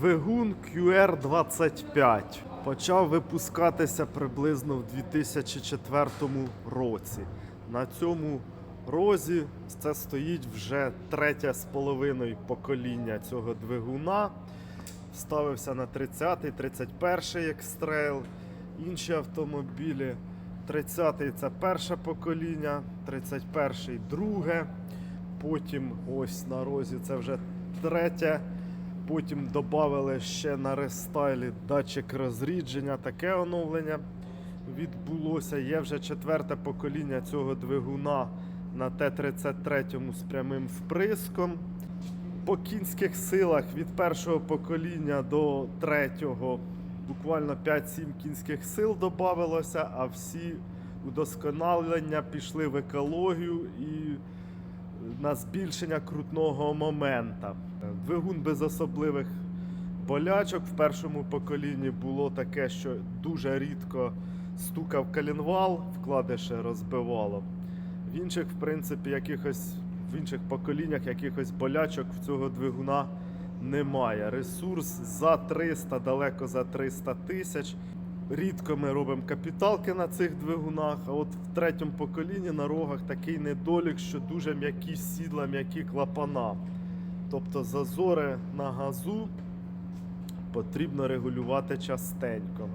Двигун QR25 почав випускатися приблизно в 2004 році. На цьому розі це стоїть вже третє з половиною покоління цього двигуна. Ставився на 30-й, 31-й екстрейл, інші автомобілі. 30-й це перше покоління, 31-й друге. Потім ось на розі це вже третє. Потім додали ще на рестайлі датчик розрідження. Таке оновлення відбулося. Є вже четверте покоління цього двигуна на Т-33 з прямим вприском. По кінських силах від першого покоління до третього буквально 5-7 кінських сил додавалося, а всі удосконалення пішли в екологію і на збільшення крутного момента. Двигун без особливих болячок. В першому поколінні було таке, що дуже рідко стукав калінвал, вкладиші розбивало. В інших, в принципі, якихось в інших поколіннях якихось болячок в цього двигуна немає. Ресурс за 300, далеко за 300 тисяч. Рідко ми робимо капіталки на цих двигунах, а от в третьому поколінні на рогах такий недолік, що дуже м'які сідла, м'які клапана. Тобто зазори на газу потрібно регулювати частенько.